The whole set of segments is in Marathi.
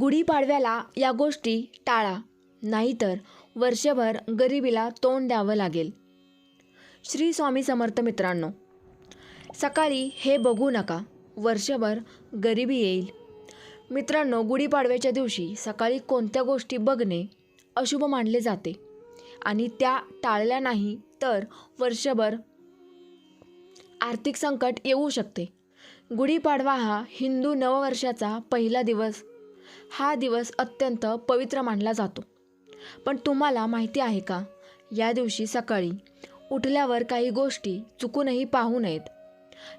गुढीपाडव्याला या गोष्टी टाळा नाहीतर वर्षभर गरिबीला तोंड द्यावं लागेल. श्री स्वामी समर्थ मित्रांनो सकाळी हे बघू नका वर्षभर गरिबी येईल. मित्रांनो गुढीपाडव्याच्या दिवशी सकाळी कोणत्या गोष्टी बघणे अशुभ मानले जाते आणि त्या टाळल्या नाही तर वर्षभर आर्थिक संकट येऊ शकते. गुढीपाडवा हा हिंदू नववर्षाचा पहिला दिवस हा दिवस अत्यंत पवित्र मानला जातो. पण तुम्हाला माहिती आहे का? या दिवशी सकाळी उठल्यावर काही गोष्टी चुकूनही पाहू नयेत.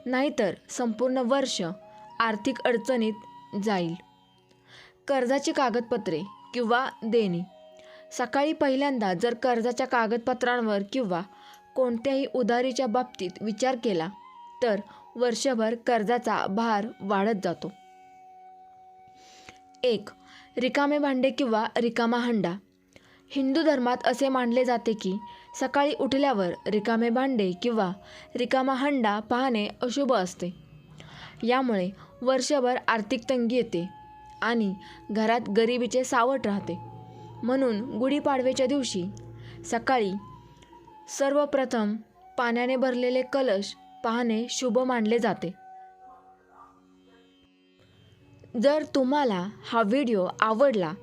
नाहीतर संपूर्ण वर्ष आर्थिक अडचणीत जाईल. कर्जाची कागदपत्रे किंवा देणी. सकाळी पहिल्यांदा जर कर्जाच्या कागदपत्रांवर किंवा कोणत्याही उधारीच्या बाबतीत विचार केला तर वर्षभर कर्जाचा भार वाढत जातो. एक रिकामे भांडे किंवा रिकामा हंडा. हिंदू धर्मात असे मानले जाते की सकाळी उठल्यावर रिकामे भांडे किंवा रिकामा हंडा पाहणे अशुभ असते. यामुळे वर्षभर आर्थिक तंगी येते आणि घरात गरिबीचे सावट राहते. म्हणून गुढीपाडव्याच्या दिवशी सकाळी सर्वप्रथम पाण्याने भरलेले कलश पाहणे शुभ मानले जाते. जर तुम्हाला हा व्हिडिओ आवडला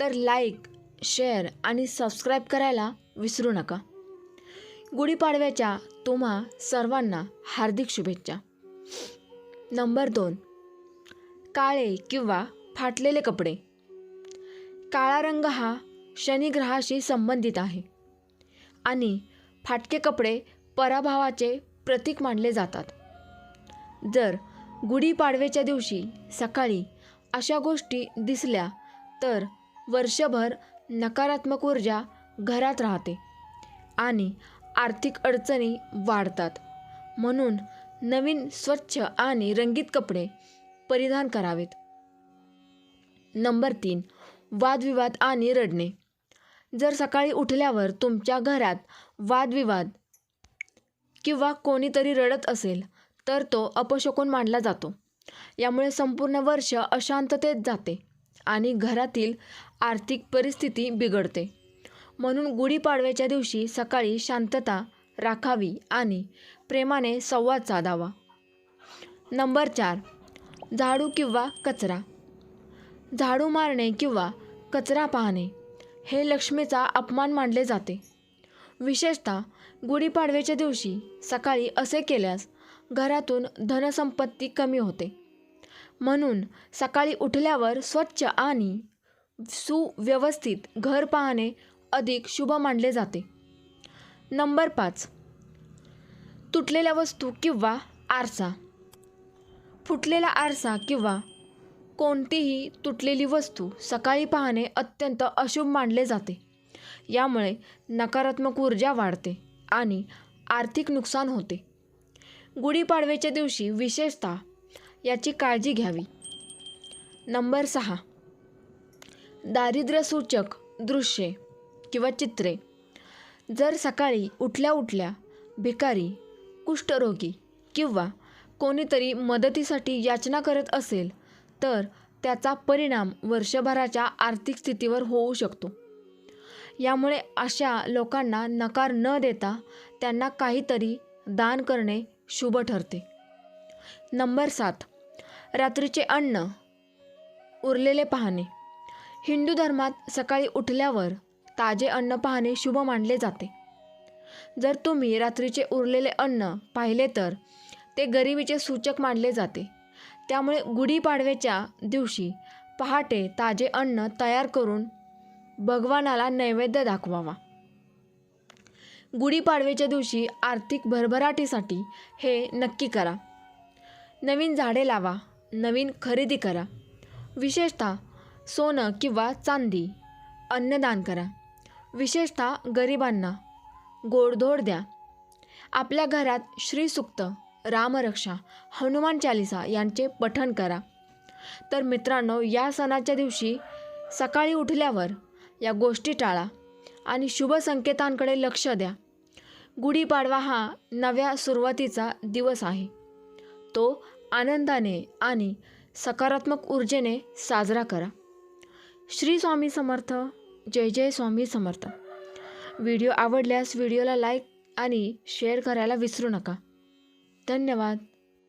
तर लाईक शेअर आणि सबस्क्राईब करायला विसरू नका. गुढीपाडव्याच्या तुम्हा सर्वांना हार्दिक शुभेच्छा. नंबर दोन. काळे किंवा फाटलेले कपडे. काळा रंग हा शनिग्रहाशी संबंधित आहे आणि फाटके कपडे पराभवाचे प्रतीक मानले जातात. जर गुढीपाडव्याच्या दिवशी सकाळी अशा गोष्टी दिसल्या तर वर्षभर नकारात्मक ऊर्जा घरात राहते आणि आर्थिक अडचणी वाढतात. म्हणून नवीन स्वच्छ आणि रंगीत कपडे परिधान करावेत. नंबर तीन वादविवाद आणि रडणे. जर सकाळी उठल्यावर तुमच्या घरात वादविवाद किंवा कोणीतरी रडत असेल तर तो अपशकून मानला जातो. यामुळे संपूर्ण वर्ष अशांततेत जाते आणि घरातील आर्थिक परिस्थिती बिघडते. म्हणून गुढीपाडव्याच्या दिवशी सकाळी शांतता राखावी आणि प्रेमाने संवाद साधावा नंबर चार. झाडू किंवा कचरा. झाडू मारणे किंवा कचरा पाहणे हे लक्ष्मीचा अपमान मानले जाते. विशेषतः गुढीपाडव्याच्या दिवशी सकाळी असे केल्यास घरातून धनसंपत्ती कमी होते. म्हणून सकाळी उठल्यावर स्वच्छ आणि सुव्यवस्थित घर पाहणे अधिक शुभ मानले जाते. नंबर पाच. तुटलेल्या वस्तू किंवा आरसा. फुटलेला आरसा किंवा कोणतीही तुटलेली वस्तू सकाळी पाहणे अत्यंत अशुभ मानले जाते. यामुळे नकारात्मक ऊर्जा वाढते आणि आर्थिक नुकसान होते. गुढीपाडव्याच्या दिवशी विशेषतः याची काळजी घ्यावी. नंबर सहा. दारिद्र्यसूचक दृश्ये किंवा चित्रे. जर सकाळी उठल्या उठल्या भिकारी कुष्ठरोगी किंवा कोणीतरी मदतीसाठी याचना करत असेल तर त्याचा परिणाम वर्षभराच्या आर्थिक स्थितीवर होऊ शकतो. यामुळे अशा लोकांना नकार न देता त्यांना काहीतरी दान करणे शुभ ठरते. नंबर सात. रात्रीचे अन्न उरलेले पाहणे. हिंदू धर्मात सकाळी उठल्यावर ताजे अन्न पाहणे शुभ मानले जाते. जर तुम्ही रात्रीचे उरलेले अन्न पाहिले तर ते गरिबीचे सूचक मानले जाते. त्यामुळे गुढीपाडव्याच्या दिवशी पहाटे ताजे अन्न तयार करून भगवानाला नैवेद्य दाखवावा. गुढीपाडव्याच्या दिवशी आर्थिक भरभराटीसाठी हे नक्की करा. नवीन झाडे लावा नवीन खरेदी करा. विशेषतः सोनं किंवा चांदी अन्नदान करा. विशेषतः गरिबांना गोडधोड द्या. आपल्या घरात श्रीसुक्त रामरक्षा हनुमान चालिसा यांचे पठण करा. तर मित्रांनो या सणाच्या दिवशी सकाळी उठल्यावर या गोष्टी टाळा. आणि शुभ संकेतांकडे लक्ष द्या. गुढीपाडवा हा नव्या सुरुवातीचा दिवस आहे. तो आनंदाने आणि सकारात्मक ऊर्जेने साजरा करा. श्री स्वामी समर्थ जय जय स्वामी समर्थ. व्हिडिओ आवडल्यास व्हिडिओला लाईक आणि शेअर करायला विसरू नका. धन्यवाद.